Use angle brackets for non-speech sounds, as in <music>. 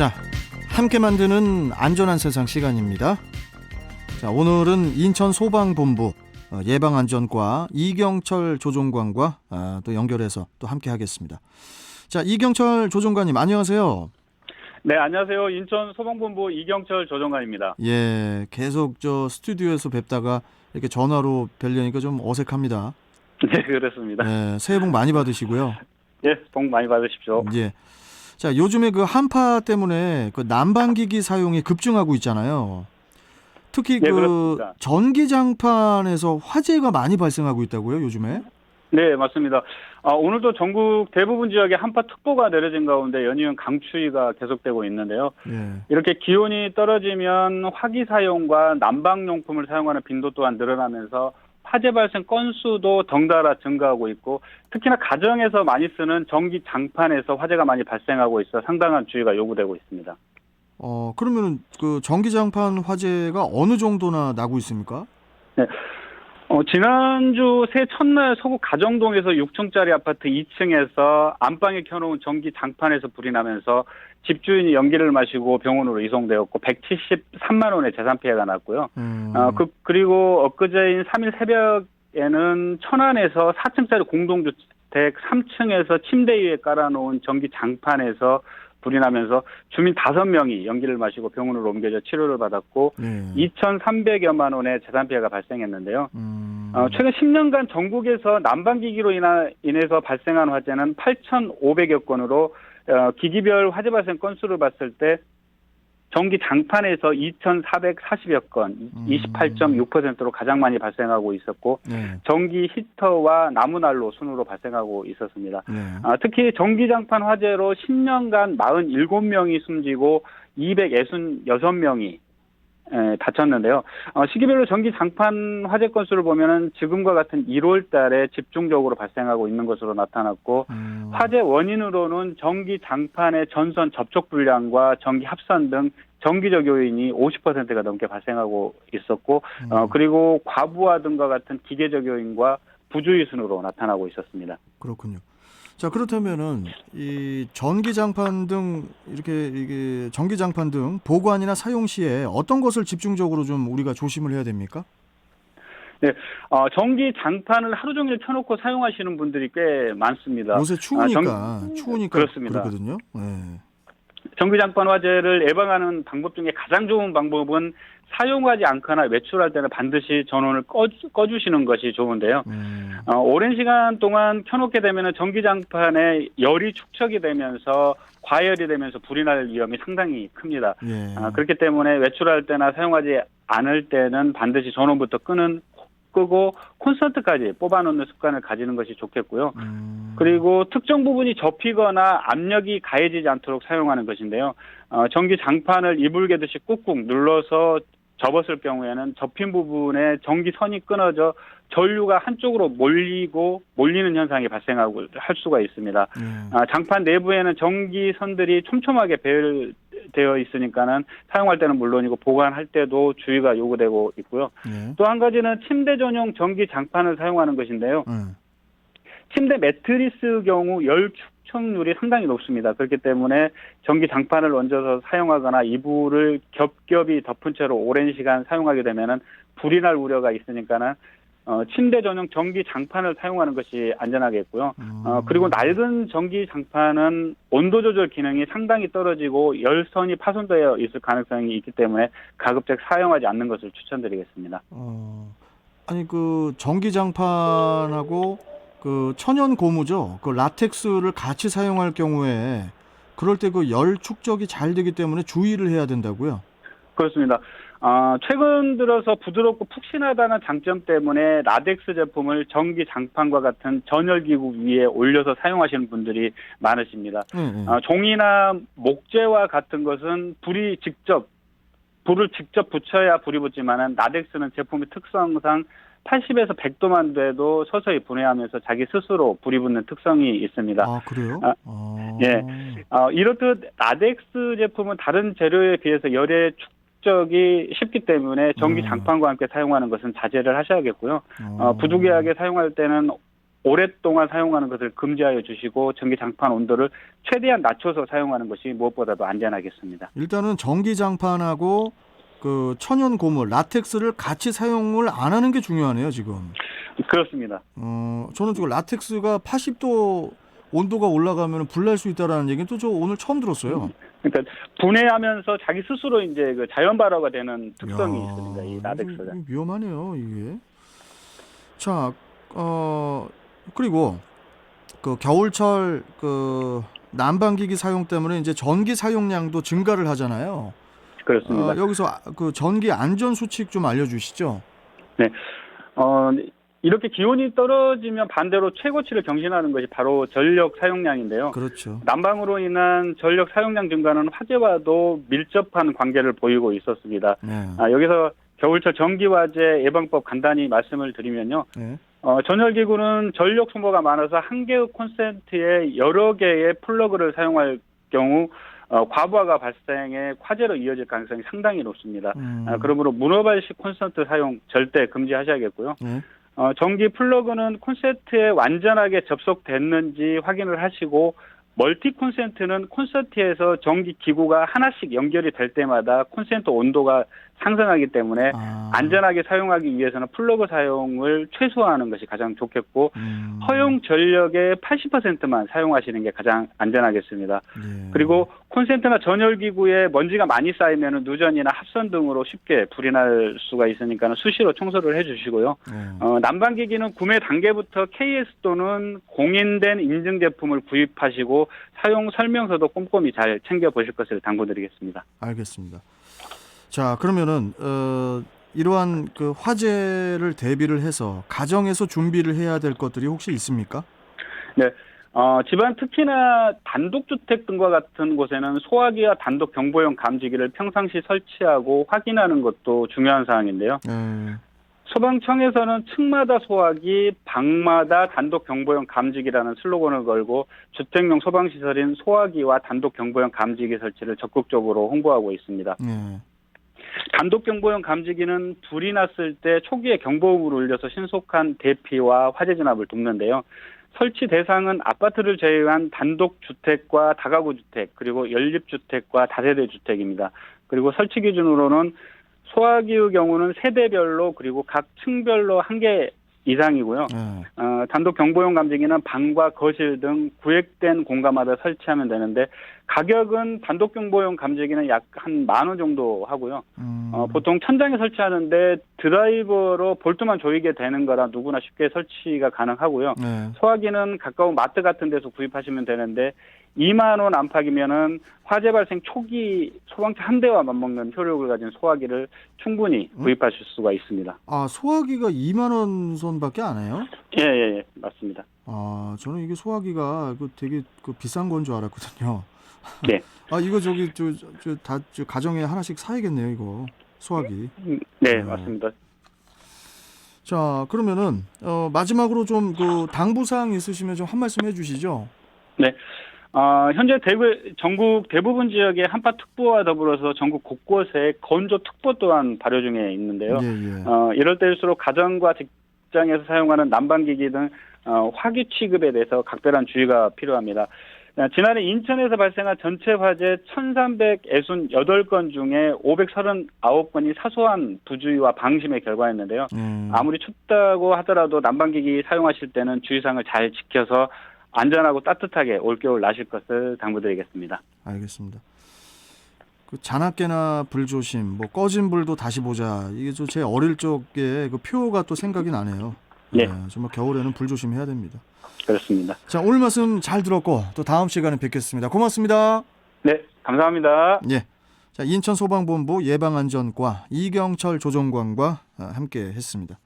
자, 함께 만드는 안전한 세상 시간입니다. 자, 오늘은 인천 소방본부 어, 예방안전과 이경철 조종관과 아, 또 연결해서 또 함께 하겠습니다. 자, 이경철 조종관님 안녕하세요. 네, 안녕하세요. 인천 소방본부 이경철 조정관입니다. 예, 계속 저 스튜디오에서 뵙다가 이렇게 전화로 뵈려니까 좀 어색합니다. 네, 그렇습니다. 예, 새해 복 많이 받으시고요. 예, 복 많이 받으십시오. 예. 자, 요즘에 그 한파 때문에 그 난방기기 사용이 급증하고 있잖아요. 특히 네, 그 그렇습니다. 전기장판에서 화재가 많이 발생하고 있다고요, 요즘에? 네, 맞습니다. 아, 오늘도 전국 대부분 지역에 한파 특보가 내려진 가운데 연이은 강추위가 계속되고 있는데요. 예. 이렇게 기온이 떨어지면 화기 사용과 난방용품을 사용하는 빈도 또한 늘어나면서 화재 발생 건수도 덩달아 증가하고 있고 특히나 가정에서 많이 쓰는 전기 장판에서 화재가 많이 발생하고 있어 상당한 주의가 요구되고 있습니다. 어, 그러면은 그 전기 장판 화재가 어느 정도나 나고 있습니까? 어, 지난주 새 첫날 서구 가정동에서 6층짜리 아파트 2층에서 안방에 켜놓은 전기 장판에서 불이 나면서 집주인이 연기를 마시고 병원으로 이송되었고 173만 원의 재산 피해가 났고요. 음. 어, 그, 그리고 엊그제인 3일 새벽에는 천안에서 4층짜리 공동주택 3층에서 침대 위에 깔아놓은 전기 장판에서 불이 나면서 주민 5명이 연기를 마시고 병원으로 옮겨져 치료를 받았고 예. 2,300여만 원의 재산 피해가 발생했는데요. 음. 어, 최근 10년간 전국에서 난방기기로 인하, 인해서 발생한 화재는 8,500여 건으로 어, 기기별 화재 발생 건수를 봤을 때 전기 장판에서 2,440여 건, 음. 28.6%로 가장 많이 발생하고 있었고 네. 전기 히터와 나무난로 순으로 발생하고 있었습니다. 네. 아, 특히 전기 장판 화재로 10년간 47명이 숨지고 266명이 에, 다쳤는데요. 어, 시기별로 전기 장판 화재 건수를 보면은 지금과 같은 1월 달에 집중적으로 발생하고 있는 것으로 나타났고 음. 화재 원인으로는 전기 장판의 전선 접촉 불량과 전기 합선 등 전기적 요인이 50%가 넘게 발생하고 있었고 어, 음. 그리고 과부하 등과 같은 기계적 요인과 부주의 순으로 나타나고 있었습니다. 그렇군요. 자 그렇다면은 이 전기장판 등 이렇게 이게 전기장판 등 보관이나 사용 시에 어떤 것을 집중적으로 좀 우리가 조심을 해야 됩니까? 어, 전기 장판을 하루 종일 켜놓고 사용하시는 분들이 꽤 많습니다. 요새 추우니까 아, 전- 추우니까 그렇습니다. 그렇거든요. 네. 전기 장판 화재를 예방하는 방법 중에 가장 좋은 방법은 사용하지 않거나 외출할 때는 반드시 전원을 꺼, 꺼주시는 것이 좋은데요. 음, 어, 오랜 시간 동안 켜놓게 되면 전기장판에 열이 축적이 되면서 과열이 되면서 불이 날 위험이 상당히 큽니다. 예. 아, 그렇기 때문에 외출할 때나 사용하지 않을 때는 반드시 전원부터 끄는 끄고 콘서트까지 뽑아놓는 습관을 가지는 것이 좋겠고요. 음, 그리고 특정 부분이 접히거나 압력이 가해지지 않도록 사용하는 것인데요. 어, 전기 장판을 이불 개듯이 꾹꾹 눌러서 접었을 경우에는 접힌 부분에 전기선이 끊어져 전류가 한쪽으로 몰리고 몰리는 현상이 발생하고 할 수가 있습니다. 예. 아, 장판 내부에는 전기선들이 촘촘하게 배열되어 있으니까는 사용할 때는 물론이고 보관할 때도 주의가 요구되고 있고요. 예. 또한 가지는 침대 전용 전기 장판을 사용하는 것인데요. 예. 침대 매트리스 경우 열축 적률이 상당히 높습니다. 그렇기 때문에 전기 장판을 얹어서 사용하거나 이불을 겹겹이 덮은 채로 오랜 시간 사용하게 되면은 불이 날 우려가 있으니까는 어, 침대 전용 전기 장판을 사용하는 것이 안전하겠고요. 음. 어, 그리고 낡은 전기 장판은 온도 조절 기능이 상당히 떨어지고 열선이 파손되어 있을 가능성이 있기 때문에 가급적 사용하지 않는 것을 추천드리겠습니다. 어, 아니 그 전기 장판하고 그 천연 고무죠. 그 라텍스를 같이 사용할 경우에 그럴 때 그 열 축적이 잘 되기 때문에 주의를 해야 된다고요. 그렇습니다. 아, 최근 들어서 부드럽고 푹신하다는 장점 때문에 라덱스 제품을 전기 장판과 같은 전열기구 위에 올려서 사용하시는 분들이 많으십니다. 예, 예. 아, 종이나 목재와 같은 것은 불이 직접 불을 직접 붙여야 불이 붙지만은 라덱스는 제품의 특성상 80에서 100도만 돼도 서서히 분해하면서 자기 스스로 불이 붙는 특성이 있습니다. 아 그래요? 아, 아, 예. 어, 이렇듯 라덱스 제품은 다른 재료에 비해서 열의 축적이 쉽기 때문에 전기 음. 장판과 함께 사용하는 것은 자제를 하셔야겠고요. 어, 어, 부득이하게 사용할 때는 오랫동안 사용하는 것을 금지하여 주시고 전기 장판 온도를 최대한 낮춰서 사용하는 것이 무엇보다도 안전하겠습니다. 일단은 전기 장판하고 그 천연 고물 라텍스를 같이 사용을 안 하는 게 중요하네요 지금. 그렇습니다. 어 저는 지금 라텍스가 80도 온도가 올라가면 불날 수 있다라는 얘기는 또 저 오늘 처음 들었어요. 그러니까 분해하면서 자기 스스로 이제 그 자연 발화가 되는 특성이 야, 있습니다. 이 라텍스가. 위험하네요 이게. 자, 어 그리고 그 겨울철 그 난방기기 사용 때문에 이제 전기 사용량도 증가를 하잖아요. 그렇습니다. 어, 여기서 아- 그 전기 안전 수칙 좀 알려주시죠. 어, 이렇게 기온이 떨어지면 반대로 최고치를 경신하는 것이 바로 전력 사용량인데요. 그렇죠. 난방으로 인한 전력 사용량 증가는 화재와도 밀접한 관계를 보이고 있었습니다. 네. 아, 여기서 겨울철 전기화재 예방법 간단히 말씀을 드리면요. 네. 어, 전열기구는 전력 소모가 많아서 한 개의 콘센트에 여러 개의 플러그를 사용할 경우 어, 과부하가 발생해 화재로 이어질 가능성이 상당히 높습니다. 음, 아, 그러므로 문어발식 콘센트 사용 절대 금지하셔야겠고요. 네. 어, 전기 플러그는 콘센트에 완전하게 접속됐는지 확인을 하시고 멀티 콘센트는 콘센트에서 전기 기구가 하나씩 연결이 될 때마다 콘센트 온도가 상승하기 때문에 아, 안전하게 사용하기 위해서는 플러그 사용을 최소화하는 것이 가장 좋겠고 음, 허용 전력의 80%만 사용하시는 게 가장 안전하겠습니다. 예. 그리고 콘센트나 전열 기구에 먼지가 많이 쌓이면 누전이나 합선 등으로 쉽게 불이 날 수가 있으니까 수시로 청소를 해주시고요. 네. 어, 난방 기기는 구매 단계부터 KS 또는 공인된 인증 제품을 구입하시고 사용 설명서도 꼼꼼히 잘 챙겨 보실 것을 당부드리겠습니다. 알겠습니다. 자 그러면은 어, 이러한 그 화재를 대비를 해서 가정에서 준비를 해야 될 것들이 혹시 있습니까? 어, 집안 특히나 단독주택 등과 같은 곳에는 소화기와 단독 경보용 감지기를 평상시 설치하고 확인하는 것도 중요한 사항인데요. 네. 소방청에서는 층마다 소화기, 방마다 단독 경보용 감지기라는 슬로건을 걸고 주택용 소방시설인 소화기와 단독 경보용 감지기 설치를 적극적으로 홍보하고 있습니다. 네. 단독 경보용 감지기는 불이 났을 때 초기에 경보음을 울려서 신속한 대피와 화재 진압을 돕는데요. 설치 대상은 아파트를 제외한 단독 주택과 다가구 주택 그리고 연립 주택과 다세대 주택입니다. 그리고 설치 기준으로는 소화기의 경우는 세대별로 그리고 각 층별로 한 개 이상이고요. 네. 어, 단독 경보용 감지기는 방과 거실 등 구획된 공간마다 설치하면 되는데 가격은 단독 경보용 감지기는 약 한 만 원 정도 하고요. 음, 어, 보통 천장에 설치하는데 드라이버로 볼트만 조이게 되는 거라 누구나 쉽게 설치가 가능하고요. 네. 소화기는 가까운 마트 같은 데서 구입하시면 되는데 2만 원 안팎이면은 화재 발생 초기 소방차 한 대와 맞먹는 효력을 가진 소화기를 충분히 음? 구입하실 수가 있습니다. 아 소화기가 2만 원 선밖에 안 해요? 예, 예, 예. 맞습니다. 아 저는 이게 소화기가 그 되게 그 비싼 건 줄 알았거든요. 네. <laughs> 아 이거 저기 저저다 저 가정에 하나씩 사야겠네요 이거 소화기. 음, 네, 음. 맞습니다. 자 그러면은 어, 마지막으로 좀 그 당부 사항 있으시면 좀 한 말씀 해주시죠. 어, 현재 대구, 전국 대부분 지역에 한파특보와 더불어서 전국 곳곳에 건조특보 또한 발효 중에 있는데요. 예 예. 어, 이럴 때일수록 가정과 직장에서 사용하는 난방기기 등 어, 화기 취급에 대해서 각별한 주의가 필요합니다. 어, 지난해 인천에서 발생한 전체 화재 1,368건 중에 539건이 사소한 부주의와 방심의 결과였는데요. 음, 아무리 춥다고 하더라도 난방기기 사용하실 때는 주의사항을 잘 지켜서 안전하고 따뜻하게 올겨울 나실 것을 당부드리겠습니다. 알겠습니다. 그 자나깨나 불조심, 뭐 꺼진 불도 다시 보자. 이게 저 제 어릴 적에 그 표가 또 생각이 나네요. 예. 정말 겨울에는 불조심 해야 됩니다. 그렇습니다. 자 오늘 말씀 잘 들었고 또 다음 시간에 뵙겠습니다. 고맙습니다. 네, 감사합니다. 예. 자 인천 소방본부 예방안전과 이경철 조정관과 어, 함께 했습니다.